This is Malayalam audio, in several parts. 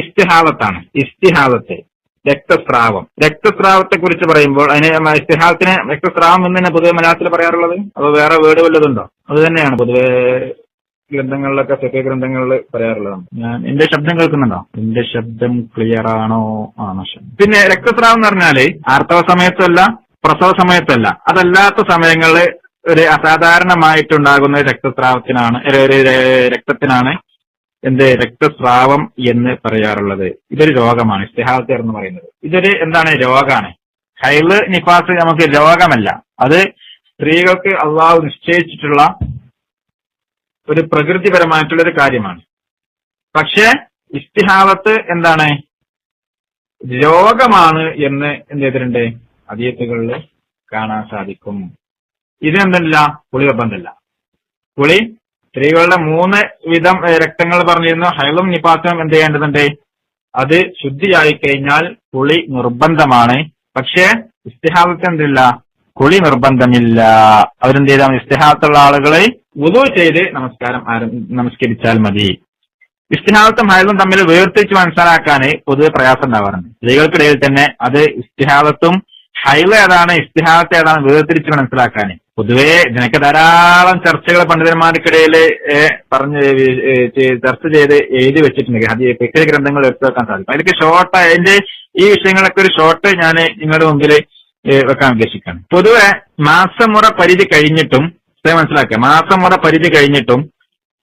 ഇസ്തിഹാദത്താണ്. ഇസ്തിഹാദത്ത്. രക്തസ്രാവം. രക്തസ്രാവത്തെ കുറിച്ച് പറയുമ്പോൾ അതിന് നമ്മ ഇസ്തിഹാദത്തിന് രക്തസ്രാവം എന്ന് തന്നെ പൊതുവെ മലയാളത്തിൽ പറയാറുള്ളത്. അതോ വേറെ വേർഡ് വല്ലതുണ്ടോ? അത് തന്നെയാണ് പൊതുവെ ഗ്രന്ഥങ്ങളിലൊക്കെ സത്യ ഗ്രന്ഥങ്ങളിൽ പറയാറുള്ളതാണ് ഞാൻ എന്റെ ശബ്ദം കേൾക്കുന്നുണ്ടോ? എന്റെ ശബ്ദം ക്ലിയർ ആണോ? ആണോ പിന്നെ രക്തസ്രാവം എന്ന് പറഞ്ഞാൽ ആർത്തവ സമയത്തല്ല പ്രസവ സമയത്തല്ല. അതല്ലാത്ത സമയങ്ങളിൽ ഒരു അസാധാരണമായിട്ടുണ്ടാകുന്ന രക്തസ്രാവത്തിനാണ് രക്തത്തിനാണ് എന്ത് രക്തസ്രാവം എന്ന് പറയാറുള്ളത്. ഇതൊരു രോഗമാണ് ഇസ്തിഹാസർ എന്ന് പറയുന്നത്. ഇതൊരു എന്താണ് രോഗമാണ് ഹൈൽ നിഫാസ് നമുക്ക് രോഗമല്ല. അത് സ്ത്രീകൾക്ക് അള്ളാഹു നിശ്ചയിച്ചിട്ടുള്ള ഒരു പ്രകൃതിപരമായിട്ടുള്ള ഒരു കാര്യമാണ്. പക്ഷേ ഇസ്തിഹാസത്ത് എന്താണ്? രോഗമാണ് എന്ന് എന്ത് ചെയ്തിട്ടുണ്ട്? അതീയത്തുകളിൽ കാണാൻ സാധിക്കും. ഇതെന്തല്ല? പുളി നിർബന്ധമല്ല പുളി സ്ത്രീകളുടെ മൂന്ന് വിധം രക്തങ്ങൾ പറഞ്ഞിരുന്നു. ഹൈളും നിപാസും എന്ത് ചെയ്യേണ്ടതുണ്ട്? അത് ശുദ്ധിയായി കഴിഞ്ഞാൽ കുളി നിർബന്ധമാണ്. പക്ഷേ ഇസ്തിഹാബത്ത് എന്തില്ല? കുളി നിർബന്ധമില്ല. അവരെന്ത് ചെയ്താൽ ഇസ്തിഹാദത്തുള്ള ആളുകളെ ഉദു ചെയ്ത് നമസ്കാരം നമസ്കരിച്ചാൽ മതി. ഇസ്തിഹാദത്തും ഹൈലും തമ്മിൽ വേർതിരിച്ച് മനസ്സിലാക്കാൻ പൊതുവെ പ്രയാസം ഉണ്ടാവാറുണ്ട്. സ്ത്രീകൾക്കിടയിൽ തന്നെ അത് ഇസ്തിഹാദത്തും ഹൈല ഏതാണ് ഇസ്തിഹാദത്ത് ഏതാണ് വേർതിരിച്ച് മനസ്സിലാക്കാൻ പൊതുവെ ഇതിനൊക്കെ ധാരാളം ചർച്ചകൾ പണ്ഡിതന്മാർക്കിടയിൽ പറഞ്ഞ് ചർച്ച ചെയ്ത് എഴുതി വെച്ചിട്ടുണ്ട്. അത് ഫിക്ര ഗ്രന്ഥങ്ങൾ എടുത്തുവെക്കാൻ സാധിക്കും. അതിലൊക്കെ ഷോർട്ട് അതിന്റെ ഈ വിഷയങ്ങളൊക്കെ ഒരു ഷോർട്ട് ഞാൻ നിങ്ങളുടെ മുമ്പിൽ വെക്കാൻ ഉദ്ദേശിക്കുകയാണ്. പൊതുവെ മാസമുറ പരിധി കഴിഞ്ഞിട്ടും മനസ്സിലാക്കുക മാസമുറ പരിധി കഴിഞ്ഞിട്ടും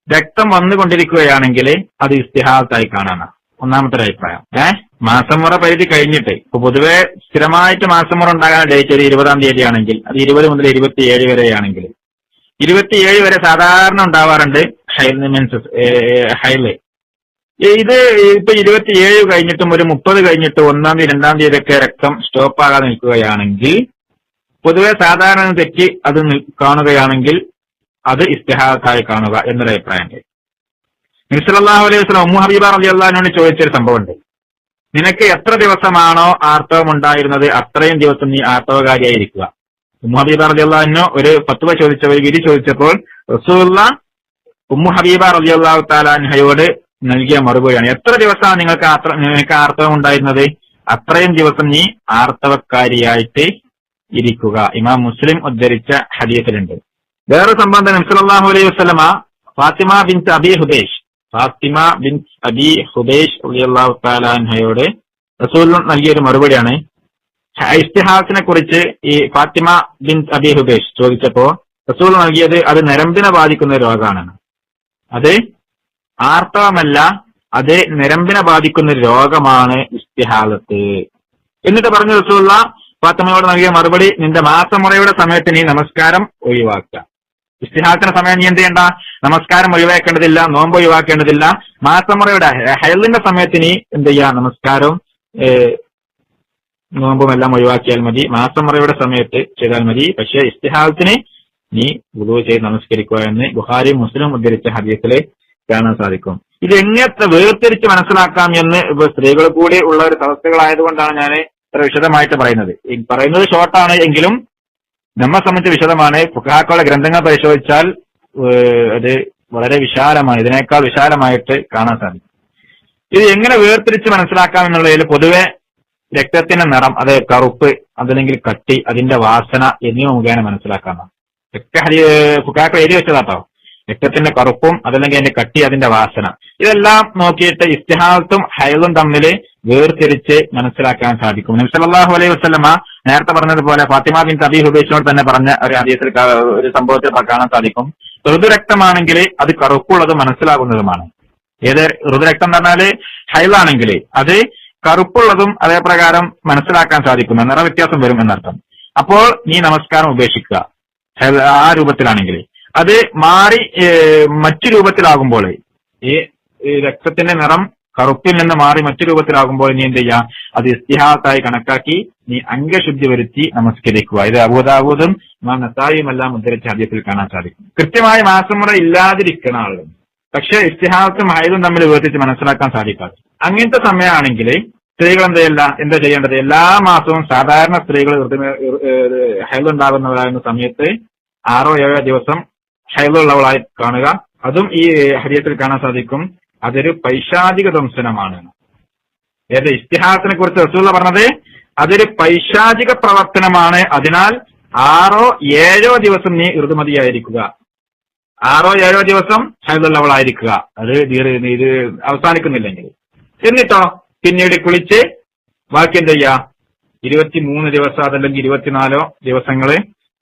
രക്തം വന്നുകൊണ്ടിരിക്കുകയാണെങ്കിൽ അത് ഇസ്തിഹാദത്തായി കാണാനാണ്. ഒന്നാമത്തെ ഒരു അഭിപ്രായം. ഏഹ് മാസമുറ പരിധി കഴിഞ്ഞിട്ട്. ഇപ്പൊ പൊതുവെ സ്ഥിരമായിട്ട് മാസമുറ ഉണ്ടാകാൻ ഡേറ്റ് ഒരു ഇരുപതാം തീയതി ആണെങ്കിൽ അത് ഇരുപത് മുതൽ ഇരുപത്തിയേഴ് വരെയാണെങ്കിൽ. ഇരുപത്തിയേഴ് വരെ സാധാരണ ഉണ്ടാവാറുണ്ട് ഹൈൽ മീൻസ് ഹൈൽ ഇത് ഇപ്പൊ ഇരുപത്തിയേഴ് കഴിഞ്ഞിട്ടും ഒരു മുപ്പത് കഴിഞ്ഞിട്ട് ഒന്നാം തീയതി രണ്ടാം തീയതി ഒക്കെ രക്തം സ്റ്റോപ്പ് ആകാതെ നിൽക്കുകയാണെങ്കിൽ പൊതുവെ സാധാരണ തെറ്റി അത് കാണുകയാണെങ്കിൽ അത് ഇസ്തിഹാസായി കാണുക എന്നൊരു അഭിപ്രായമുണ്ട് മിസ്ലാഹു അലൈഹി വസ്ലം ഉമ്മു ഹബീബ അലി അള്ളഹാനോട് ചോദിച്ചൊരു സംഭവമുണ്ട്. നിനക്ക് എത്ര ദിവസമാണോ ആർത്തവം ഉണ്ടായിരുന്നത് അത്രയും ദിവസം നീ ആർത്തവകാരിയായിരിക്കുക. ഉമ്മു ഹബീബ റലിയുള്ള ഒരു പത്തുവ ചോദിച്ച ഒരു ചോദിച്ചപ്പോൾ റസൂള്ള ഉമ്മു ഹബീബ റലിയുള്ള താലാൻഹയോട് നൽകിയ മറുപടിയാണ്. എത്ര ദിവസമാണ് നിങ്ങൾക്ക് നിനക്ക് ആർത്തവം ഉണ്ടായിരുന്നത്? അത്രയും ദിവസം നീ ആർത്തവക്കാരിയായിട്ട് ഇരിക്കുക. ഇമാം മുസ്ലിം ഉദ്ധരിച്ച ഹദീസിലുണ്ട്. വേറെ സംബന്ധം നബ്സലാഹു അലൈഹി വസ്ലമ Fatima bin Abi ഹുബേഷ് Fatima bin Abi Hubaish അള്ളാഹു താലാൻഹയോട് റസൂൽ നൽകിയൊരു മറുപടിയാണ്. ഇസ്തിഹാസിനെ കുറിച്ച് ഈ ഫാത്തിമ ബിൻ അബി ഹുബേഷ് ചോദിച്ചപ്പോ റസൂൽ നൽകിയത് അത് നരമ്പിനെ ബാധിക്കുന്ന ഒരു രോഗമാണ് അത് ആർത്തവമല്ല അത് നരമ്പിനെ ബാധിക്കുന്ന ഒരു രോഗമാണ് ഇസ്തിഹാലത്ത് എന്നിട്ട് പറഞ്ഞു റസൂള്ള ഫാത്തിമയോട് നൽകിയ മറുപടി നിന്റെ മാസമുറയുടെ സമയത്ത് നീ നമസ്കാരം ഒഴിവാക്കുക. ഇസ്തിഹാസന സമയം നീ എന്ത് ചെയ്യണ്ട? നമസ്കാരം ഒഴിവാക്കേണ്ടതില്ല നോമ്പ് ഒഴിവാക്കേണ്ടതില്ല. മാസമുറയുടെ ഹയലിന്റെ സമയത്ത് നീ എന്ത് ചെയ്യാ? നമസ്കാരവും നോമ്പും എല്ലാം ഒഴിവാക്കിയാൽ മതി. മാസമുറയുടെ സമയത്ത് ചെയ്താൽ മതി. പക്ഷേ ഇസ്തിഹാസത്തിന് നീ ഗുരു ചെയ്ത് നമസ്കരിക്കുക എന്ന് ബുഹാരി മുസ്ലിം ഉദ്ധരിച്ച ഹദീസിൽ കാണാൻ സാധിക്കും. ഇത് എങ്ങനെ വേർതിരിച്ച് മനസ്സിലാക്കാം എന്ന് സ്ത്രീകൾ കൂടി ഉള്ള ഒരു തവസ്ഥകളായതുകൊണ്ടാണ് ഞാൻ ഇത്ര വിശദമായിട്ട് പറയുന്നത്. പറയുന്നത് ഷോർട്ടാണ് എങ്കിലും നമ്മെ സംബന്ധിച്ച് വിശദമാണ്. ഫുഹാക്കളുടെ ഗ്രന്ഥങ്ങൾ പരിശോധിച്ചാൽ അത് വളരെ വിശാലമായി ഇതിനേക്കാൾ വിശാലമായിട്ട് കാണാൻ സാധിക്കും. ഇത് എങ്ങനെ വേർതിരിച്ച് മനസ്സിലാക്കാം എന്നുള്ളതിൽ പൊതുവെ രക്തത്തിന്റെ നിറം അത് കറുപ്പ് അതല്ലെങ്കിൽ കട്ടി അതിന്റെ വാസന എന്നിവ മുഖേന മനസ്സിലാക്കാം രക്തഹരി ഹരി ഫുഹാക്കൾ എഴുതി വെച്ചതാട്ടോ. രക്തത്തിന്റെ കറുപ്പും അതല്ലെങ്കിൽ അതിന്റെ കട്ടി അതിന്റെ വാസന. ഇതെല്ലാം നോക്കിയിട്ട് ഇസ്തിഹാസും ഹൈദും തമ്മിൽ വേർതിരിച്ച് മനസ്സിലാക്കാൻ സാധിക്കും. സല്ലല്ലാഹു അലൈഹി വസ്ലമ നേരത്തെ പറഞ്ഞതുപോലെ ഫാത്തിമ ബിൻ തബി ഹുബേഷിനോട് തന്നെ പറഞ്ഞ ഒരു ഹദീസിൽ ഒരു സംഭവത്തിൽ കാണാൻ സാധിക്കും. ഋതുരക്തമാണെങ്കിൽ അത് കറുപ്പുള്ളത് മനസ്സിലാകുന്നതുമാണ്. ഏത് ഋതുരക്തം എന്ന് പറഞ്ഞാൽ ഹൈലാണെങ്കിൽ അത് കറുപ്പുള്ളതും അതേപ്രകാരം മനസ്സിലാക്കാൻ സാധിക്കുന്ന. നിറവ്യത്യാസം വരും എന്നർത്ഥം. അപ്പോൾ നീ നമസ്കാരം ഉപേക്ഷിക്കുക. ആ രൂപത്തിലാണെങ്കിൽ. അത് മാറി മറ്റു രൂപത്തിലാകുമ്പോൾ ഈ രക്തത്തിന്റെ നിറം കറുപ്പിൽ നിന്ന് മാറി മറ്റു രൂപത്തിലാകുമ്പോൾ നീ എന്ത് ചെയ്യാ? അത് ഇസ്തിഹാസായി കണക്കാക്കി നീ അംഗശുദ്ധി വരുത്തി നമസ്കരിക്കുക. ഇത് അബൂദാബൂദും ഇമാം നസായിയും എല്ലാം ഉദ്ധരിച്ച ഹദീസിൽ കാണാൻ സാധിക്കും. കൃത്യമായ മാസമുറ ഇല്ലാതിരിക്കുന്ന ആളുകൾ. പക്ഷെ ഇസ്തിഹാസും ഹൈദും തമ്മിൽ വേർതിരിച്ച് മനസ്സിലാക്കാൻ സാധിക്കാതെ അങ്ങനത്തെ സമയമാണെങ്കിൽ സ്ത്രീകൾ എന്താ ചെയ്യല്ല എന്താ ചെയ്യേണ്ടത്? എല്ലാ മാസവും സാധാരണ സ്ത്രീകൾ ഹൈദ് ഉണ്ടാകുന്നവരാകുന്ന സമയത്ത് ആറോ ഏഴോ ദിവസം ഹൈദുള്ളവളായി കാണുക. അതും ഈ ഹരിയത്തിൽ കാണാൻ സാധിക്കും. അതൊരു പൈശാചിക ദംശനമാണ്. ഏത് ഇസ്തിഹാസത്തിനെ കുറിച്ച് റസൂല പറഞ്ഞത്? അതൊരു പൈശാചിക പ്രവർത്തനമാണ്. അതിനാൽ ആറോ ഏഴോ ദിവസം നീ ഋതുമതിയായിരിക്കുക. ആറോ ഏഴോ ദിവസം ഹൈദുള്ളവളായിരിക്കുക. അത് ഇത് അവസാനിക്കുന്നില്ലെങ്കിൽ. എന്നിട്ടോ? പിന്നീട് കുളിച്ച് ബാക്കി എന്ത് ചെയ്യാ? ഇരുപത്തിമൂന്ന് ദിവസം അതല്ലെങ്കിൽ ഇരുപത്തിനാലോ ദിവസങ്ങൾ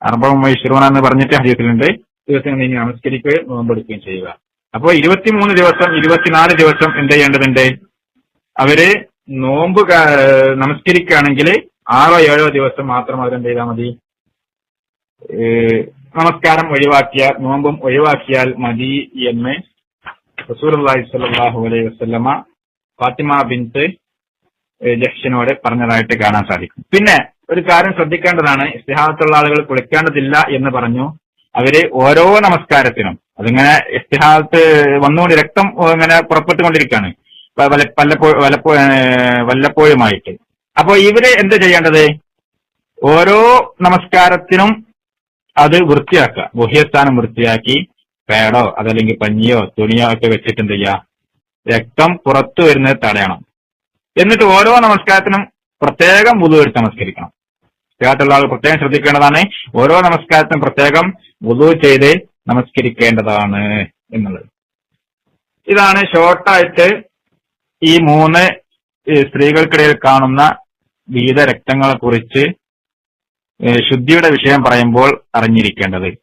അർബം വൈശ്വരവന എന്ന് പറഞ്ഞിട്ട് ഹദീസിലുണ്ട് ദിവസങ്ങൾ നീ നമസ്കരിക്കുകയും നോമ്പെടുക്കുകയും ചെയ്യുക. അപ്പോൾ ഇരുപത്തിമൂന്ന് ദിവസം ഇരുപത്തിനാല് ദിവസം എന്ത് ചെയ്യേണ്ടതുണ്ട്? അവർ നോമ്പ് നമസ്കരിക്കുകയാണെങ്കിൽ ആറോ ഏഴോ ദിവസം മാത്രം അവരെന്ത് ചെയ്താൽ മതി? നമസ്കാരം ഒഴിവാക്കിയാൽ നോമ്പും ഒഴിവാക്കിയാൽ മതി എന്ന് സല്ലല്ലാഹു അലൈഹി വസല്ലമ ഫാത്തിമ ബിൻത്ത് ജക്ഷനോട് പറഞ്ഞതായിട്ട് കാണാൻ സാധിക്കും. പിന്നെ ഒരു കാര്യം ശ്രദ്ധിക്കേണ്ടതാണ് ഇസ്തിഹാദത്തുള്ള ആളുകൾ കുളിക്കേണ്ടതില്ല എന്ന് പറഞ്ഞു. അവർ ഓരോ നമസ്കാരത്തിനും അതിങ്ങനെ ഇസ്തിഹാദത്ത് വന്നുകൊണ്ട് രക്തം ഇങ്ങനെ പുറപ്പെട്ടുകൊണ്ടിരിക്കുകയാണ് വല്ലപ്പോഴുമായിട്ട് അപ്പൊ ഇവർ എന്ത് ചെയ്യേണ്ടത്? ഓരോ നമസ്കാരത്തിനും അത് വൃത്തിയാക്കുക. ഗുഹ്യസ്ഥാനം വൃത്തിയാക്കി പേടോ അതല്ലെങ്കിൽ പഞ്ഞിയോ തുണിയോ ഒക്കെ വെച്ചിട്ട് എന്ത് ചെയ്യുക? രക്തം പുറത്തു വരുന്നത് തടയണം. എന്നിട്ട് ഓരോ നമസ്കാരത്തിനും പ്രത്യേകം പുതുവെടുത്ത് നമസ്കരിക്കണം. സ്ഥലത്തുള്ള ആൾ പ്രത്യേകം ശ്രദ്ധിക്കേണ്ടതാണ്. ഓരോ നമസ്കാരത്തിനും പ്രത്യേകം വുതു ചെയ്ത് നമസ്കരിക്കേണ്ടതാണ് എന്നുള്ളത്. ഇതാണ് ഷോർട്ടായിട്ട് ഈ മൂന്ന് സ്ത്രീകൾക്കിടയിൽ കാണുന്ന വിവിധ രക്തങ്ങളെ കുറിച്ച് ശുദ്ധിയുടെ വിഷയം പറയുമ്പോൾ അറിഞ്ഞിരിക്കേണ്ടത്.